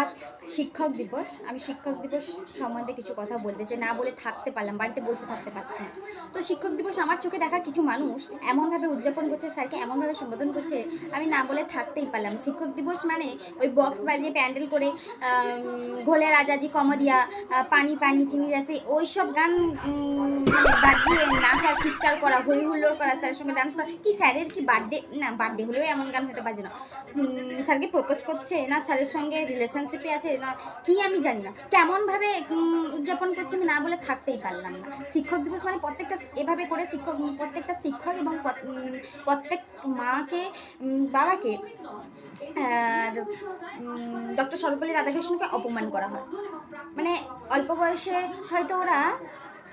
আজ শিক্ষক দিবস। আমি শিক্ষক দিবস সম্বন্ধে কিছু কথা বলতে চাই। না বলে থাকতে পারলাম, বাড়িতে বসে থাকতে পারছি না। তো শিক্ষক দিবস আমার চোখে দেখা কিছু মানুষ এমনভাবে উদযাপন করছে, স্যারকে এমনভাবে সম্বোধন করছে, আমি না বলে থাকতেই পারলাম। শিক্ষক দিবস মানে ওই বক্স বাজিয়ে প্যান্ডেল করে ঘোলে রাজাজি কমদিয়া পানি পানি, চিনি যাচ্ছে ওই সব গান বাজিয়ে নাচা, চিৎকার করা হই হুল্লোড় করা, স্যারের সঙ্গে ডান্স করা। কি স্যারের কি বার্থডে না বার্থডে হলেও এমন গান হতে পারছে না। স্যারকে প্রপোজ করছে, না স্যারের সঙ্গে রিলেশনশিপে আছে না, কি আমি জানি না। কেমনভাবে উদযাপন করছে আমি না বলে থাকতেই পারলাম না। শিক্ষক দিবস মানে প্রত্যেকটা এভাবে করে শিক্ষক প্রত্যেকটা শিক্ষক এবং প্রত্যেক মাকে বাবাকে, আর ডক্টর সর্বপল্লী রাধাকৃষ্ণকে অপমান করা হয়। মানে অল্প বয়সে হয়তো ওরা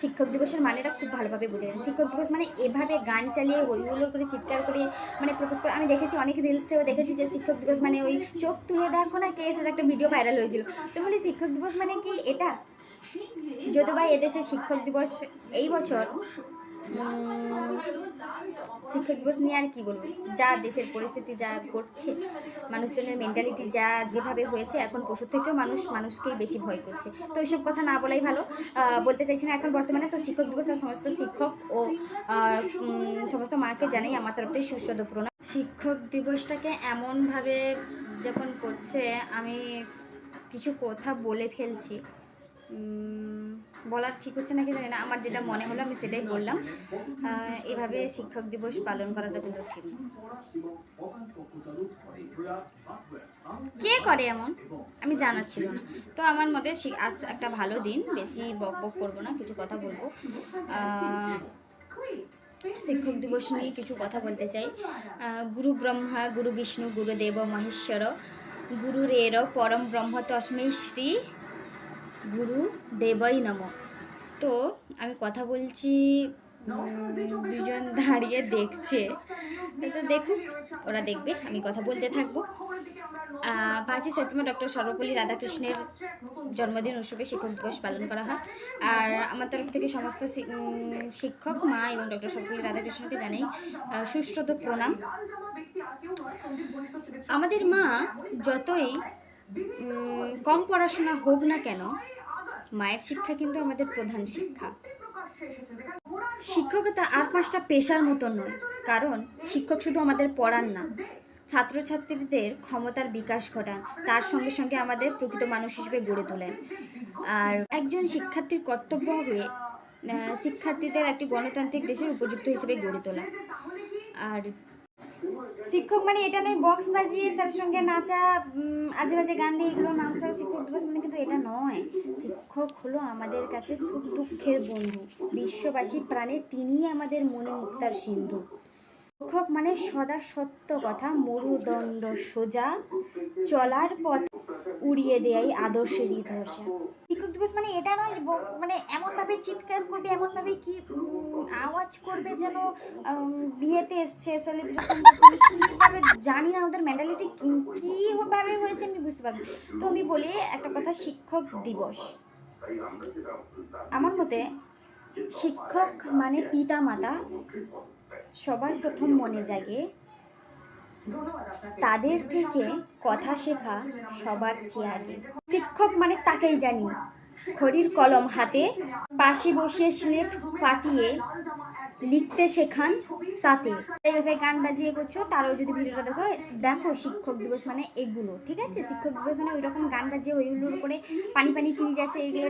শিক্ষক দিবসের মানেটা খুব ভালোভাবে বুঝে গেছে। শিক্ষক দিবস মানে এভাবে গান চালিয়ে হই হুল্লোড় করে, চিৎকার করে মানে প্রপোজ করে। আমি দেখেছি অনেক রিলসেও দেখেছি যে শিক্ষক দিবস মানে ওই চোখ তুলে দেখো না কে এসে একটা ভিডিও ভাইরাল হয়েছিল। তো বলি, শিক্ষক দিবস মানে কি এটা? যদিও বা এদেশে শিক্ষক দিবস এই বছর শিক্ষক দিবস নিয়ে আর কি বলব? যা দেশের পরিস্থিতি, যা ঘটছে, মানুষজনের মেন্টালিটি যা যেভাবে হয়েছে, এখন পশুর থেকেও মানুষ মানুষকেই বেশি ভয় করছে। তো এইসব কথা না বলাই ভালো। বলতে চাইছি না এখন বর্তমানে। তো শিক্ষক দিবস আর সমস্ত শিক্ষক ও সমস্ত মাকে জানাই আমার তরফ থেকে সুস্বাদ প্রণাম। শিক্ষক দিবসটাকে এমনভাবে যখন করছে, আমি কিছু কথা বলে ফেলছি। বলার ঠিক হচ্ছে নাকি জানি না। আমার যেটা মনে হলো আমি সেটাই বললাম। এভাবে শিক্ষক দিবস পালন করাটা কিন্তু ঠিক কে করে এমন? আমি জানাচ্ছিল না। তো আমার মতে আজ একটা ভালো দিন। বেশি বক বক করব না, কিছু কথা বলব। শিক্ষক দিবস নিয়ে কিছু কথা বলতে চাই। গুরু ব্রহ্মা, গুরু বিষ্ণু গুরুদেব মহেশ্বর গুরুরের পরম ব্রহ্ম তস্মৈ শ্রী গুরু দেবই নম। তো আমি কথা বলছি দুজন দাঁড়িয়ে দেখছে। তো দেখুক, ওরা দেখবে, আমি কথা বলতে থাকব। পাঁচই সেপ্টেম্বর ডক্টর সর্বপল্লী রাধাকৃষ্ণের জন্মদিন উৎসবে শিক্ষক দিবস পালন করা হয়। আর আমার তরফ থেকে সমস্ত শিক্ষক, মা এবং ডক্টর সর্বপল্লী রাধাকৃষ্ণকে জানাই সুশ্রুত প্রণাম। আমাদের মা যতই কম পড়াশোনা হোক না কেন মায়ের শিক্ষা কিন্তু আমাদের প্রধান শিক্ষা। শিক্ষকতা আর পাঁচটা পেশার মতন নয় কারণ শিক্ষক শুধু আমাদের পড়ান না ছাত্রছাত্রীদের ক্ষমতার বিকাশ ঘটান তার সঙ্গে সঙ্গে আমাদের প্রকৃত মানুষ হিসেবে গড়ে তোলেন। আর একজন শিক্ষার্থীর কর্তব্য হবে শিক্ষার্থীদের একটি গণতান্ত্রিক দেশের উপযুক্ত হিসেবে গড়ে তোলা। আর শিক্ষক মানে এটা নয় বক্স বাজিয়ে স্যারের সঙ্গে নাচা আজে বাজে গান দিয়ে এগুলো নাচা শিক্ষক দিবস মানে কিন্তু এটা নয়। শিক্ষক হলো আমাদের কাছে সুখ দুঃখের বন্ধু, বিশ্ববাসী প্রাণে তিনিই আমাদের মনে মুক্তার সিন্ধু। শিক্ষক মানে সদা সত্য কথা, মরুদণ্ড সোজা, চলার পথ উড়িয়ে দেয় আদর্শেরই ধর্ষা শিক্ষক দিবস মানে এটা নয় মানে এমনভাবে চিৎকার করবে, এমনভাবে কি আওয়াজ করবে যেন বিয়েতে এসছে সেলিব্রেশন কীভাবে জানি না ওদের মেন্টালিটি কীভাবে হয়েছে আমি বুঝতে পারব। তো আমি বলি, একটা কথা, শিক্ষক দিবস। আমার মতে, শিক্ষক মানে পিতা মাতা সবার প্রথম মনে জাগে, তাদের থেকে কথা শেখা সবার চেয়ে আগে। শিক্ষক মানে তাকেই জানি। খড়ির কলম হাতে পাশে বসিয়ে স্লেট পাতিয়ে লিখতে শেখান তাতে। এইভাবে গান বাজিয়ে করছ, তারাও যদি ভিডিওটা দেখো দেখো শিক্ষক দিবস মানে এগুলো, ঠিক আছে? শিক্ষক দিবস মানে ওই রকম গান বাজিয়ে ওইগুলোর উপরে পানি পানি চিনি যাচ্ছে এইগুলো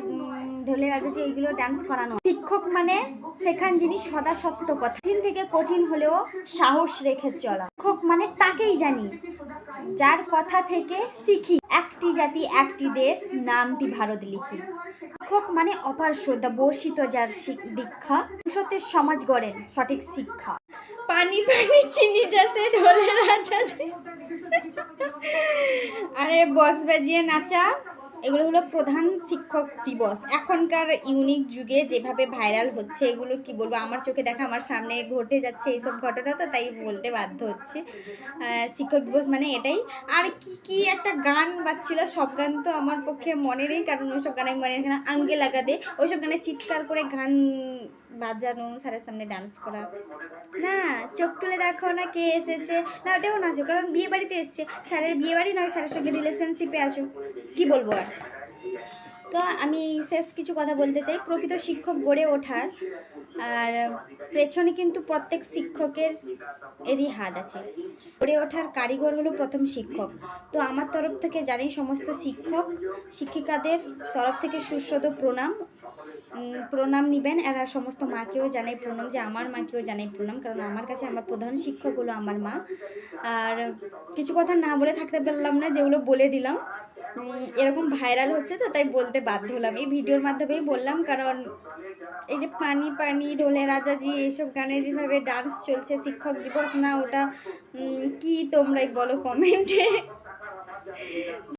ঢোলে রাজাচ্ছে এইগুলো ডান্স করানো। শিক্ষক মানে শেখান যিনি সদা সত্য কথা। কঠিন থেকে কঠিন হলেও সাহস রেখে চলা। শিক্ষক মানে তাকেই জানি, যার কথা থেকে শিখি। একটি জাতি, একটি দেশ, নামটি ভারত লিখি। শিক্ষক মানে অপার শ্রদ্ধা, বর্ষিত যার দীক্ষা সত্যের সমাজ গড়েন সঠিক শিক্ষা। পানি পানি, চিনি যাতে ঢোলে রাজা আরে বক্স বাজিয়ে নাচা। এগুলো হলো প্রধান শিক্ষক দিবস। এখনকার ইউনিক যুগে যেভাবে ভাইরাল হচ্ছে, এগুলো কি বলব? আমার চোখে দেখা, আমার সামনে ঘটে যাচ্ছে এইসব ঘটনা তো তাই বলতে বাধ্য হচ্ছে। শিক্ষক দিবস মানে এটাই। আর কি কি একটা গান বাজছিল, সব গান তো আমার পক্ষে মনে নেই কারণ ওইসব গান আমি মনে রাখি না আঙ্গে লাগাতে ওইসব গানে চিৎকার করে গান বাজানো, স্যারের সামনে ডান্স করা। না, চোখ তুলে দেখো না কে এসেছে। না, ওটাও নাচো, কারণ বিয়ে বাড়িতে এসছে। স্যারের বিয়ে বাড়ি নয়, স্যারের সঙ্গে রিলেশনশিপে আছো। কি বলব আর? তো আমি শেষ কিছু কথা বলতে চাই। প্রকৃত শিক্ষক গড়ে ওঠার, আর পেছনে কিন্তু প্রত্যেক শিক্ষকের এরই হাত আছে। গড়ে ওঠার কারিগর হলো প্রথম শিক্ষক। তো আমার তরফ থেকে জানি সমস্ত শিক্ষক, শিক্ষিকাদের তরফ থেকে সুস্বাদু প্রণাম প্রণাম নিবেন। এরা সমস্ত মাকেও জানাই প্রণাম যে আমার মাকেও জানাই প্রণাম, কারণ আমার কাছে আমার প্রধান শিক্ষক হলো আমার মা। আর কিছু কথা না বলে থাকতে পারলাম না যেগুলো বলে দিলাম। এরকম ভাইরাল হচ্ছে তো, তাই বলতে বাধ্য হলাম। এই ভিডিওর মাধ্যমেই বললাম, কারণ এই যে পানি পানি, ঢোলে, রাজাজি, এইসব গানে যেভাবে ডান্স চলছে, শিক্ষক দিবস না ওটা কি তোমরাই বলো কমেন্টে